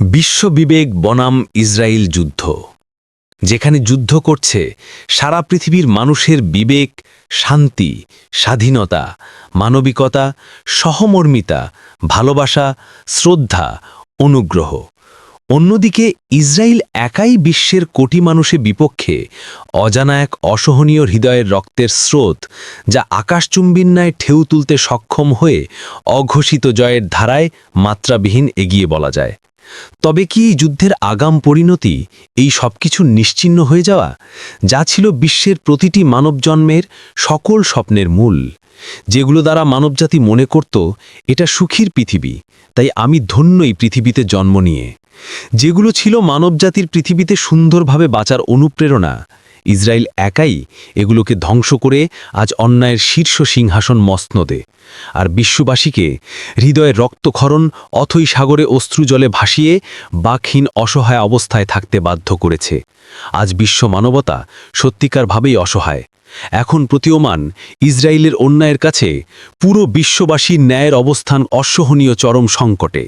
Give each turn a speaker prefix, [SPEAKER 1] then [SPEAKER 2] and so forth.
[SPEAKER 1] বিশ্ববিবেক বনাম ইসরায়েল যুদ্ধ, যেখানে যুদ্ধ করছে সারা পৃথিবীর মানুষের বিবেক, শান্তি, স্বাধীনতা, মানবিকতা, সহমর্মিতা, ভালোবাসা, শ্রদ্ধা, অনুগ্রহ। অন্যদিকে ইসরায়েল একাই বিশ্বের কোটি মানুষের বিপক্ষে অজানা এক অসহনীয় হৃদয়ের রক্তের স্রোত, যা আকাশচুম্বির ন্যায় ঢেউ তুলতে সক্ষম হয়ে অঘোষিত জয়ের ধারায় মাত্রাবিহীন এগিয়ে বলা যায়। তবে কি যুদ্ধের আগাম পরিণতি, এই সবকিছু নিশ্চিন্ন হয়ে যাওয়া, যা ছিল বিশ্বের প্রতিটি মানবজন্মের সকল স্বপ্নের মূল? যেগুলো দ্বারা মানবজাতি মনে করত, এটা সুখীর পৃথিবী, তাই আমি ধন্যই পৃথিবীতে জন্ম নিয়ে। যেগুলো ছিল মানবজাতির পৃথিবীতে সুন্দরভাবে বাঁচার অনুপ্রেরণা ইসরায়েল একাই এগুলোকে ধ্বংস করে আজ অন্যায়ের শীর্ষ সিংহাসন মসনদে। আর বিশ্ববাসীকে হৃদয়ের রক্তক্ষরণ অথই সাগরে অশ্রু জলে ভাসিয়ে বাকহীন অসহায় অবস্থায় থাকতে বাধ্য করেছে। আজ বিশ্ব মানবতা সত্যিকারভাবেই অসহায়। এখন প্রতীয়মান ইসরায়েলের অন্যায়ের কাছে পুরো বিশ্ববাসীর ন্যায়ের অবস্থান অসহনীয় চরম সংকটে।